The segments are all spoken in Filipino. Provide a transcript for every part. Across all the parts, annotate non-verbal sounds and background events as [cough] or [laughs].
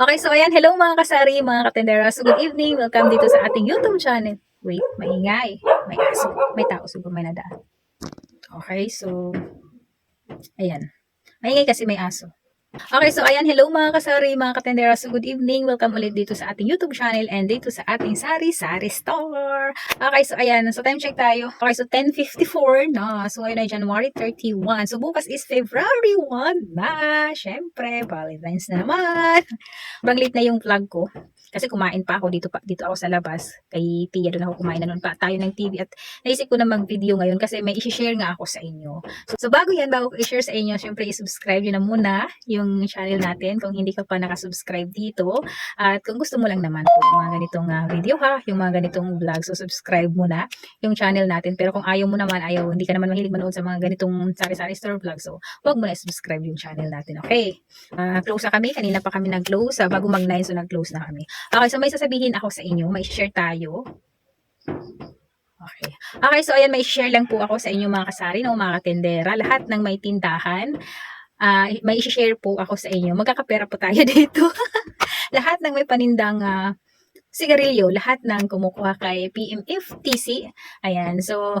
Okay, so ayan, hello mga kasari, mga katenderas. So, good evening. Welcome dito sa ating YouTube channel. Wait, maingay. May aso. May tao siguro may nadaan. Okay, so, ayan. Maingay kasi may aso. Okay, so ayan, hello mga kasari, mga katenderas. So, good evening. Welcome ulit dito sa ating YouTube channel and dito sa ating Sari Sari Store. Okay, so ayan, so time check tayo. Okay, so 10.54 na. So ngayon ay January 31. So bukas is February 1 na. Syempre, Valentine's na naman. Sobrang late na yung vlog ko. Kasi kumain pa ako dito pa dito ako sa labas. Kay Tia doon ako kumain na noon pa tayo ng TV at naisip ko na mag-video ngayon kasi may i-share nga ako sa inyo. So, so bago yan, bago ko i-share sa inyo, syempre i-subscribe nyo na muna yung channel natin kung hindi ka pa nakasubscribe dito. At kung gusto mo lang naman po yung mga ganitong ah, video ha, yung mga ganitong vlog, so subscribe mo na yung channel natin. Pero kung ayaw mo naman, ayaw, hindi ka naman mahilig manood sa mga ganitong sari-sari store vlog, so huwag mo na subscribe yung channel natin, okay? Ah, close na kami, kanina pa kami nag-close, ah, bago mag-9, so nag-close na kami. Okay, so may sasabihin ako sa inyo, may share tayo. Okay. Okay, so ayan, may share lang po ako sa inyo mga kasari, no, mga katendera, lahat ng may tindahan, ah may share po ako sa inyo. Magkakapera po tayo [laughs] dito. lahat ng may panindang ah, sigarilyo, lahat ng kumukuha kay PMFTC. Ayan, so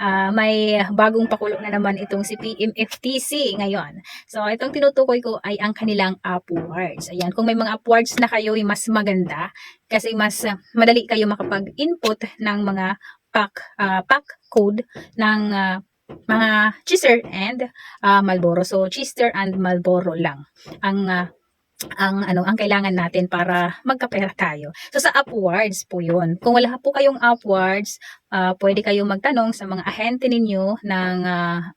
ah, may bagong pakulo na naman itong si PMFTC ngayon. So itong tinutukoy ko ay ang kanilang upwards. Ayan, kung may mga upwards na kayo, ay mas maganda kasi mas ah, madali kayo makapag-input ng mga pack ah, pack code ng ah, mga Chester and ah, Marlboro. So Chester and Marlboro lang ang ah, ang ano ang kailangan natin para magkapera tayo. So sa upwards po 'yun. Kung wala po kayong upwards, ah, pwede kayong magtanong sa mga ahente ninyo ng ah,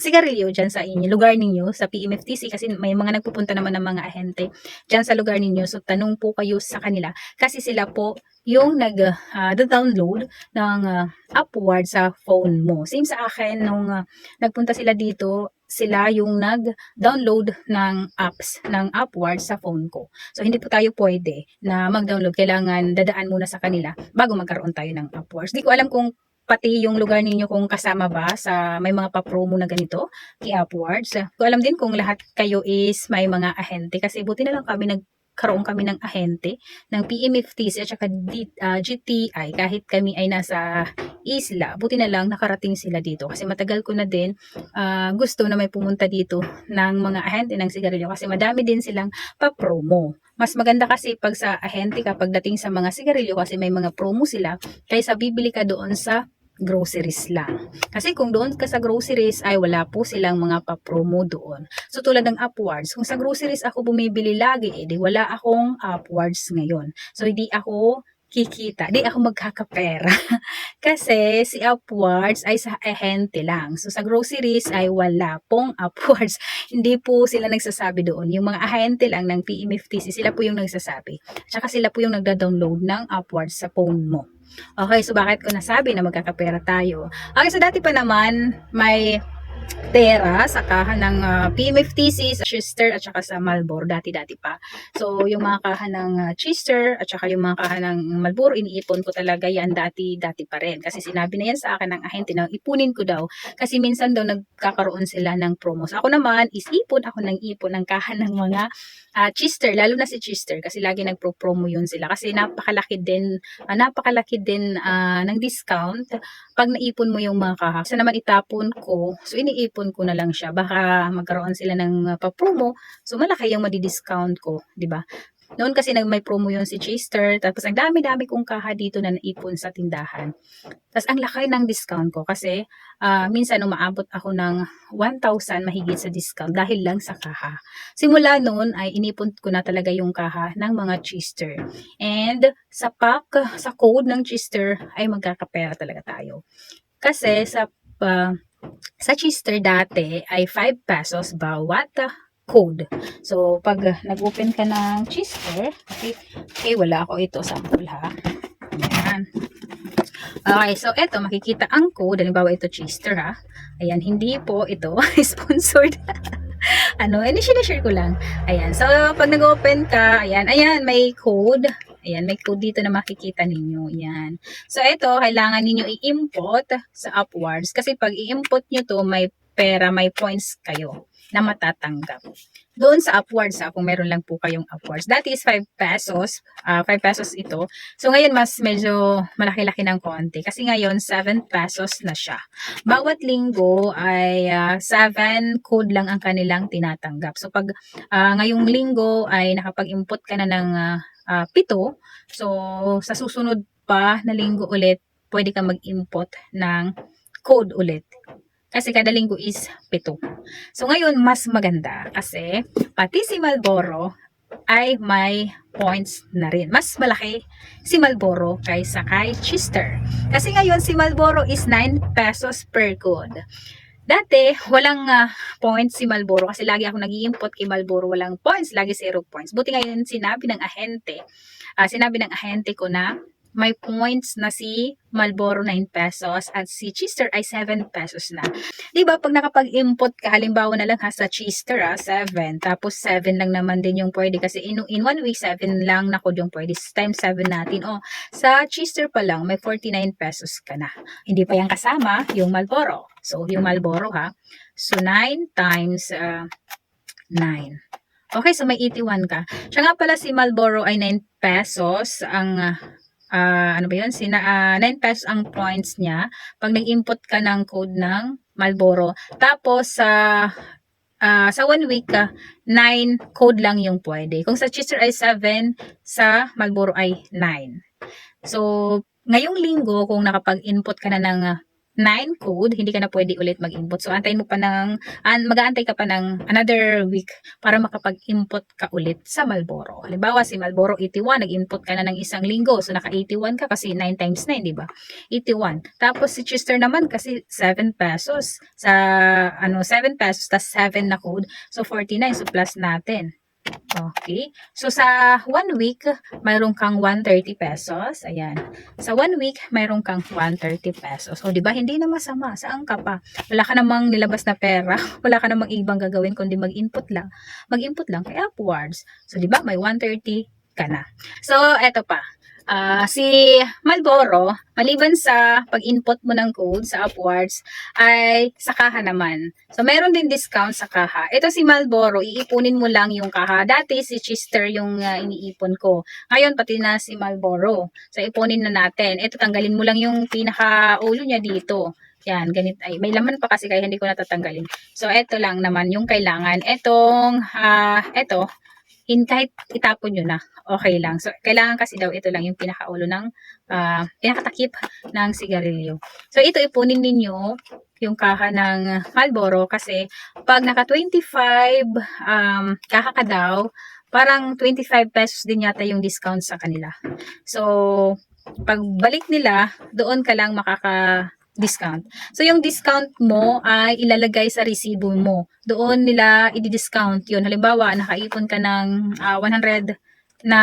sigarilyo dyan sa inyo, lugar ninyo, sa PMFTC kasi may mga nagpupunta naman ng mga ahente dyan sa lugar ninyo. So tanong po kayo sa kanila kasi sila po yung nag-download ng ah, upward sa phone mo. Same sa akin nung ah, nagpunta sila dito, sila yung nag-download ng apps ng Upward sa phone ko. So, hindi po tayo pwede na mag-download. Kailangan dadaan muna sa kanila bago magkaroon tayo ng Upwards. Di ko alam kung pati yung lugar ninyo kung kasama ba sa may mga pa-promo na ganito kay Upwards. Ko alam din kung lahat kayo is may mga ahente kasi buti na lang kami nagkaroon kami ng ahente ng PMFTC at saka D- ah, GTI kahit kami ay nasa isla, buti na lang nakarating sila dito kasi matagal ko na din ah, gusto na may pumunta dito ng mga ahente ng sigarilyo kasi madami din silang pa-promo. Mas maganda kasi pag sa ahente kapag dating sa mga sigarilyo kasi may mga promo sila kaysa bibili ka doon sa groceries lang. Kasi kung doon ka sa groceries ay wala po silang mga pa-promo doon. So tulad ng upwards, kung sa groceries ako bumibili lagi, eh wala akong upwards ngayon. So hindi ako kikita, di ako magkakapera. [laughs] Kasi si Upwards ay sa ahente lang. So sa groceries ay wala pong [laughs] Upwards. Hindi po sila nagsasabi doon. Yung mga ahente lang ng PMFTC, sila po yung nagsasabi. Tsaka sila po yung nagda-download ng Upwards sa phone mo. Okay, so bakit ko nasabi na magkakapera tayo? Okay, so dati pa naman may pera sa kahan ng ah, PMFTC, sa Chester at saka sa Marlboro dati-dati pa. So yung mga kahan ng ah, Chester at saka yung mga kahan ng Marlboro iniipon ko talaga yan dati-dati pa rin. Kasi sinabi na yan sa akin ng ahente na ipunin ko daw kasi minsan daw nagkakaroon sila ng promos. Ako naman is ipon ako ng ipon ng kahan ng mga ah, Chester, lalo na si Chester kasi lagi nagpro-promo yun sila kasi napakalaki din ah, napakalaki din ah, ng discount pag naipon mo yung mga kaha. Sa naman itapon ko, so iniipon ko na lang siya. Baka magkaroon sila ng uh, pa-promo, so malaki yung madi-discount ko, di ba? Noon kasi nag may promo yun si Chester, tapos ang dami-dami kong kaha dito na naipon sa tindahan. Tapos ang laki ng discount ko kasi ah, minsan umaabot ako ng 1,000 mahigit sa discount dahil lang sa kaha. Simula noon ay inipon ko na talaga yung kaha ng mga Chester. And sa pack, sa code ng Chester ay magkakapera talaga tayo. Kasi sa ah, sa Chester dati ay 5 pesos bawat code. So, pag nag-open ka ng Chester, okay, okay, wala ako ito, sample ha. Ayan. Okay, so eto, makikita ang code. Halimbawa, ito Chester ha. Ayan, hindi po ito [laughs] sponsored. ano, and share ko lang. Ayan, so pag nag-open ka, ayan, ayan, may code. Ayan, may code dito na makikita ninyo. Ayan. So, ito, kailangan ninyo i-input sa Upwards. Kasi pag i-input nyo to, may pera, may points kayo. na matatanggap. Doon sa upwards, ha, kung meron lang po kayong upwards. Dati is 5 pesos. ah 5 pesos ito. So, ngayon mas medyo malaki-laki ng konti. Kasi ngayon, 7 pesos na siya. Bawat linggo ay 7 code lang ang kanilang tinatanggap. So, pag ah, ngayong linggo ay nakapag-input ka na ng ah, ah, pito, so sa susunod pa na linggo ulit, pwede ka mag-input ng code ulit. Kasi kada linggo is pito. So ngayon, mas maganda kasi pati si Malboro ay may points na rin. Mas malaki si Malboro kaysa kay Chister. Kasi ngayon, si Malboro is 9 pesos per code. Dati, walang ah, points si Malboro kasi lagi ako nag input kay Malboro, walang points, lagi zero points. Buti ngayon sinabi ng ahente, ah, sinabi ng ahente ko na may points na si Malboro 9 pesos at si Chister ay 7 pesos na. 'Di ba pag nakapag-input ka halimbawa na lang ha sa Chister ah 7 tapos 7 lang naman din yung pwede kasi in, in one week 7 lang na yung pwede times 7 natin. Oh, sa Chister pa lang may 49 pesos ka na. Hindi pa yan kasama yung Malboro. So yung Malboro ha. So 9 times uh, 9. Okay, so may 81 ka. Siya nga pala si Malboro ay 9 pesos ang ah, ah, ano ba yun? Sina, ah, 9 pesos ang points niya pag nag-input ka ng code ng Malboro. Tapos, sa ah, sa one week, ka 9 code lang yung pwede. Kung sa Chister ay 7, sa Malboro ay 9. So, ngayong linggo, kung nakapag-input ka na ng ah, 9 code, hindi ka na pwede ulit mag-input. So, antayin mo pa ng, an, mag-aantay ka pa ng another week para makapag-input ka ulit sa Malboro. Halimbawa, si Malboro 81, nag-input ka na ng isang linggo. So, naka-81 ka kasi 9 times 9, di ba? 81. Tapos, si Chister naman kasi 7 pesos. Sa, ano, 7 pesos, tas 7 na code. So, 49. So, plus natin. Okay. So, sa one week, mayroon kang 130 pesos. Ayan. Sa one week, mayroon kang 130 pesos. O, di ba? Hindi na masama. Saan ka pa? Wala ka namang nilabas na pera. [laughs] Wala ka namang ibang gagawin kundi mag-input lang. Mag-input lang kay upwards. So, di ba? May 130 ka na. So, eto pa. Ah, si Malboro, maliban sa pag-input mo ng code sa Upwards, ay sa kaha naman. So, meron din discount sa kaha. Ito si Malboro, iipunin mo lang yung kaha. Dati si Chister yung ah, iniipon ko. Ngayon, pati na si Malboro. So, ipunin na natin. Ito, tanggalin mo lang yung pinaka-ulo niya dito. Yan, ganit ay may laman pa kasi kaya hindi ko natatanggalin. So eto lang naman yung kailangan. Etong ah eto in kahit itapon nyo na, okay lang. So, kailangan kasi daw ito lang yung pinakaulo ng, ah, pinakatakip ng sigarilyo. So, ito ipunin ninyo yung kaha ng Marlboro kasi pag naka 25 um, kaha ka daw, parang 25 pesos din yata yung discount sa kanila. So, pag balik nila, doon ka lang makaka discount. So, yung discount mo ay ilalagay sa resibo mo. Doon nila i-discount yun. Halimbawa, nakaipon ka ng ah, 100 na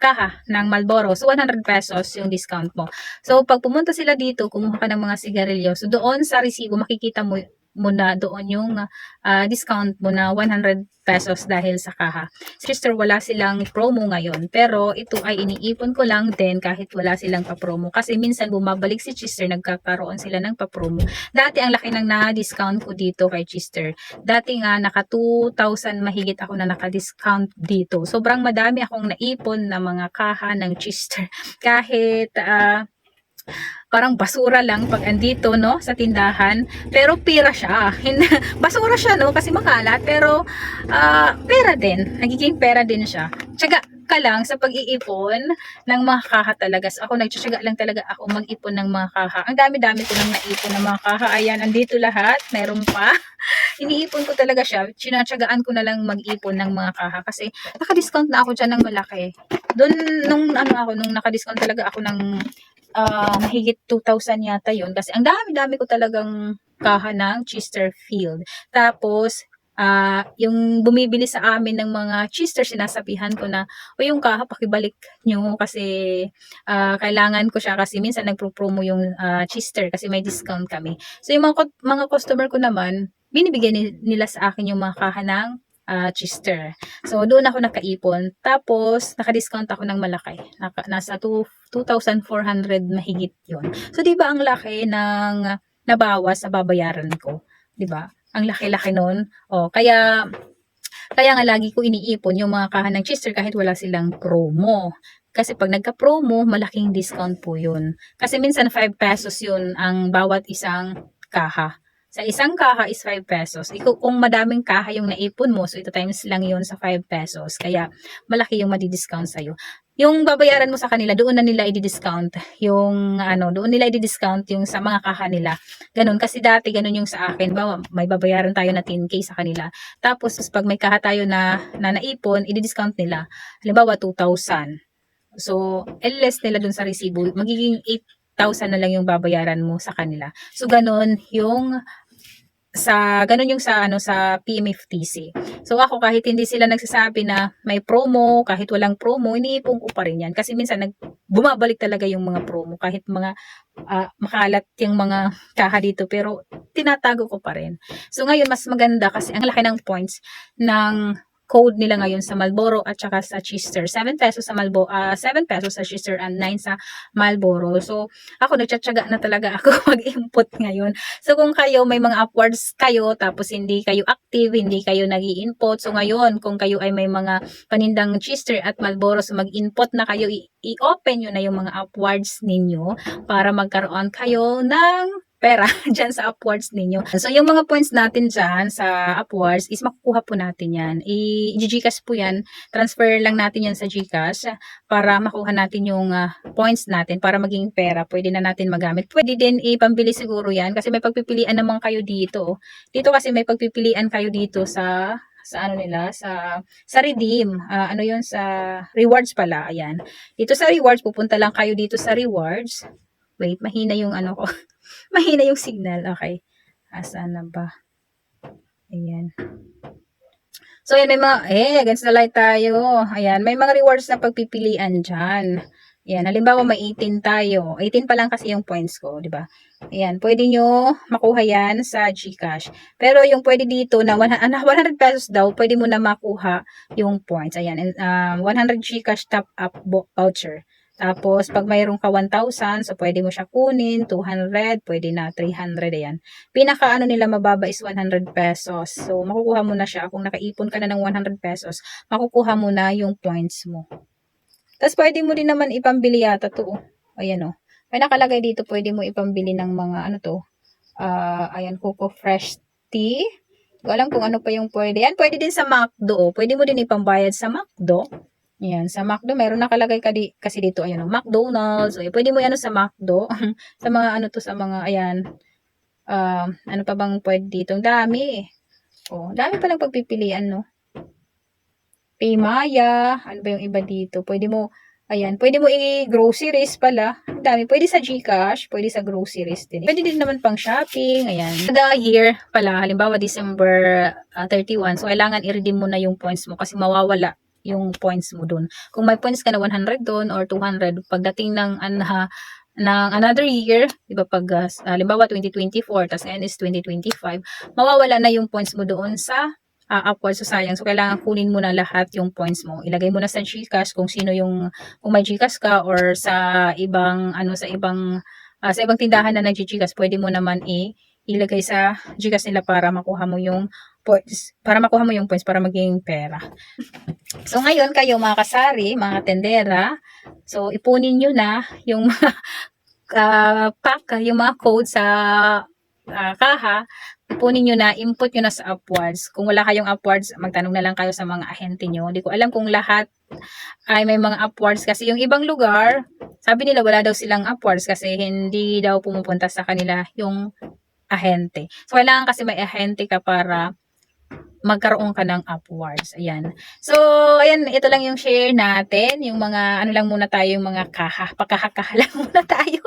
kaha ng Malboro. So, 100 pesos yung discount mo. So, pag pumunta sila dito, kumuha ka ng mga sigarilyo. So, doon sa resibo, makikita mo mo na doon yung ah, discount mo na 100 pesos dahil sa kaha. Sister, wala silang promo ngayon. Pero ito ay iniipon ko lang din kahit wala silang pa-promo. Kasi minsan bumabalik si Chister, nagkakaroon sila ng pa-promo. Dati ang laki ng na-discount ko dito kay Chister. Dati nga naka 2,000 mahigit ako na naka-discount dito. Sobrang madami akong naipon na mga kaha ng Chister. [laughs] Kahit ah, parang basura lang pag andito no sa tindahan. Pero pera siya. [laughs] Basura siya no kasi makalat. Pero ah, pera din. Nagiging pera din siya. Tsaga ka lang sa pag-iipon ng mga kaha talaga. So, ako nagtsatsaga lang talaga ako mag-ipon ng mga kaha. Ang dami-dami ko nang naipon ng mga kaha. Ayan andito lahat. Meron pa. [laughs] Iniipon ko talaga siya. Sinatsagaan ko na lang mag-ipon ng mga kaha kasi naka-discount na ako dyan ng malaki. Doon nung ano ako nung naka-discount talaga ako ng ah mahigit 2,000 yata yun. Kasi ang dami-dami ko talagang kaha ng Chesterfield. Tapos, ah yung bumibili sa amin ng mga Chester, sinasabihan ko na, o yung kaha, pakibalik nyo kasi ah, kailangan ko siya kasi minsan nagpro-promo yung ah, Chester kasi may discount kami. So, yung mga, mga customer ko naman, binibigyan ni- nila sa akin yung mga kaha ng ah, Chester. So, doon ako nakaipon. Tapos, naka-discount ako ng malaki. Naka, nasa 2, 2,400 mahigit yon So, di ba ang laki ng nabawas sa babayaran ko? Di ba? Ang laki-laki nun. O, kaya, kaya nga lagi ko iniipon yung mga kaha ng Chester kahit wala silang promo. Kasi pag nagka-promo, malaking discount po yun. Kasi minsan 5 pesos yun ang bawat isang kaha. Sa isang kaha is 5 pesos. Ikaw, kung madaming kaha yung naipon mo, so ito times lang yun sa 5 pesos. Kaya malaki yung madi-discount sa'yo. Yung babayaran mo sa kanila, doon na nila i-discount. Yung ano, doon nila i-discount yung sa mga kaha nila. Ganun. Kasi dati ganun yung sa akin. Bawa, may babayaran tayo na 10k sa kanila. Tapos, pag may kaha tayo na, na naipon, i-discount nila. Halimbawa, 2,000. So, less nila dun sa resibo. Magiging 8,000 na lang yung babayaran mo sa kanila. So, ganun yung sa ganun yung sa ano sa PMFTC. So ako kahit hindi sila nagsasabi na may promo, kahit walang promo, iniipon ko pa rin yan kasi minsan nag bumabalik talaga yung mga promo kahit mga ah, makalat yung mga kaha dito pero tinatago ko pa rin. So ngayon mas maganda kasi ang laki ng points ng code nila ngayon sa Malboro at saka sa Chester. 7 pesos sa Malboro, ah 7 pesos sa Chester and 9 sa Malboro. So ako nagtsatsaga na talaga ako [laughs] mag-input ngayon. So kung kayo may mga upwards kayo tapos hindi kayo active, hindi kayo nag input So ngayon kung kayo ay may mga panindang Chester at Malboro so mag-input na kayo, i-open nyo na yung mga upwards ninyo para magkaroon kayo ng pera [laughs] dyan sa upwards ninyo. So, yung mga points natin dyan sa upwards is makukuha po natin yan. I-gcash po yan. Transfer lang natin yan sa Gcash para makuha natin yung ah, points natin para maging pera. Pwede na natin magamit. Pwede din ipambili siguro yan kasi may pagpipilian naman kayo dito. Dito kasi may pagpipilian kayo dito sa sa ano nila sa sa redeem Ah, ano yun sa rewards pala ayan dito sa rewards pupunta lang kayo dito sa rewards wait mahina yung ano ko [laughs] mahina yung signal okay asan na ba ayan So, yan, may mga, eh, against the light tayo. Ayan, may mga rewards na pagpipilian dyan. Ayan, halimbawa may 18 tayo. 18 pa lang kasi yung points ko, di ba? Ayan, pwede nyo makuha yan sa Gcash. Pero yung pwede dito na 100, ah, 100 pesos daw, pwede mo na makuha yung points. Ayan, and, um, 100 Gcash top up voucher. Tapos, pag mayroon ka 1,000, so pwede mo siya kunin, 200, pwede na 300, ayan. Pinaka ano nila mababa is 100 pesos. So, makukuha mo na siya. Kung nakaipon ka na ng 100 pesos, makukuha mo na yung points mo. Tapos, pwede mo din naman ipambili yata to. oh. Ayan o. May nakalagay dito, pwede mo ipambili ng mga ano to. Ah, ayan, Coco Fresh Tea. Hindi alam kung ano pa yung pwede. Yan, pwede din sa McDo. oh. Pwede mo din ipambayad sa McDo. Yan, sa McDo, meron nakalagay ka di, kasi dito, ayan o, McDonald's. Okay, pwede mo yan sa McDo. [laughs] sa mga ano to, sa mga, ayan, um, ano pa bang pwede dito? Dami. Oh, dami palang pagpipilian, no? Paymaya, ano ba yung iba dito? Pwede mo, ayan, pwede mo i-groceries pala. Dami. Pwede sa Gcash, pwede sa groceries din. Pwede din naman pang shopping, ayan. Kada year pala, halimbawa December ah, 31, so kailangan i-redeem mo na yung points mo kasi mawawala yung points mo dun. Kung may points ka na 100 doon or 200, pagdating ng anha, ng another year, di ba pag uh, halimbawa 2024, tas ngayon is 2025, mawawala na yung points mo doon sa uh, upward so sayang. So, kailangan kunin mo na lahat yung points mo. Ilagay mo na sa Gcash kung sino yung, kung may Gcash ka or sa ibang, ano, sa ibang, ah, sa ibang tindahan na nag-Gcash, pwede mo naman i ilagay sa Gcash nila para makuha mo yung points, para makuha mo yung points para maging pera. So, ngayon kayo mga kasari, mga tendera, so ipunin nyo na yung [laughs] mga ah, pack, yung mga code sa ah, kaha, ipunin nyo na, input nyo na sa Upwards. Kung wala kayong Upwards, magtanong na lang kayo sa mga ahente nyo. Hindi ko alam kung lahat ay may mga Upwards kasi yung ibang lugar, sabi nila wala daw silang Upwards kasi hindi daw pumupunta sa kanila yung ahente. So, kailangan kasi may ahente ka para magkaroon ka ng upwards. Ayan. So, ayan, ito lang yung share natin. Yung mga, ano lang muna tayo, yung mga kaha. Pagkakakaha [laughs] lang muna tayo.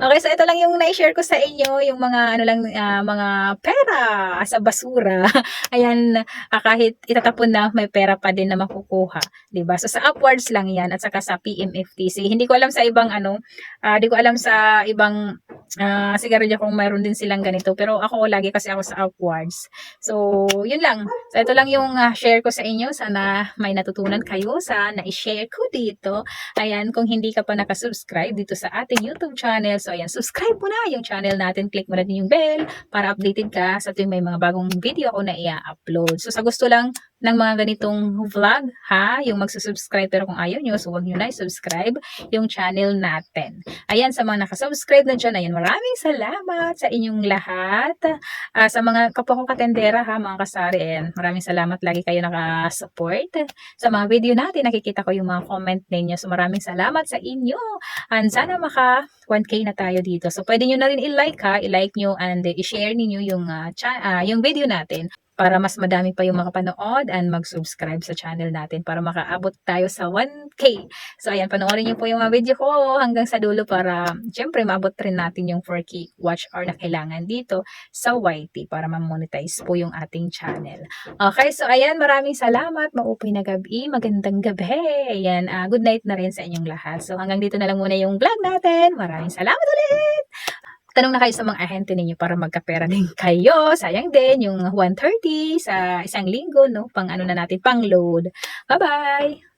Okay, so ito lang yung na-share ko sa inyo. Yung mga, ano lang, ah, mga pera sa basura. [laughs] ayan, ah, kahit itatapon na, may pera pa din na makukuha. 'di ba So, sa upwards lang yan. At saka sa PMFTC. Hindi ko alam sa ibang, ano, ah, di ko alam sa ibang ah sigarilyo kung mayroon din silang ganito. Pero ako, lagi kasi ako sa upwards. So, yun lang. So, ito lang yung ah, share ko sa inyo. Sana may natutunan kayo sa na-share ko dito. Ayan, kung hindi ka pa nakasubscribe dito sa ating YouTube channel, channel. So, ayan, subscribe mo na yung channel natin. Click mo na din yung bell para updated ka sa tuwing may mga bagong video ako na i-upload. So, sa gusto lang ng mga ganitong vlog, ha, yung magsusubscribe pero kung ayaw nyo, so huwag nyo na i-subscribe yung channel natin. Ayan, sa mga nakasubscribe na dyan, ayan, maraming salamat sa inyong lahat. Ah, sa mga kapwa katendera, ha, mga kasari, ayan, maraming salamat lagi kayo nakasupport. Sa mga video natin, nakikita ko yung mga comment ninyo. So, maraming salamat sa inyo. And sana maka 1K na tayo dito. So, pwede nyo na rin i-like ha, i-like nyo and i-share ninyo yung, cha- ah, yung video natin para mas madami pa yung makapanood and mag-subscribe sa channel natin para makaabot tayo sa 1K. So, ayan, panoorin niyo po yung mga video ko hanggang sa dulo para, syempre, maabot rin natin yung 4K watch hour na kailangan dito sa YT para ma-monetize po yung ating channel. Okay, so ayan, maraming salamat. Maupay na gabi. Magandang gabi. Ayan, ah, good night na rin sa inyong lahat. So, hanggang dito na lang muna yung vlog natin. Maraming salamat ulit! Tanong na kayo sa mga ahente ninyo para magkapera din [laughs] kayo. Sayang din yung 130 sa isang linggo, no? Pang ano na natin, pang load. Bye-bye!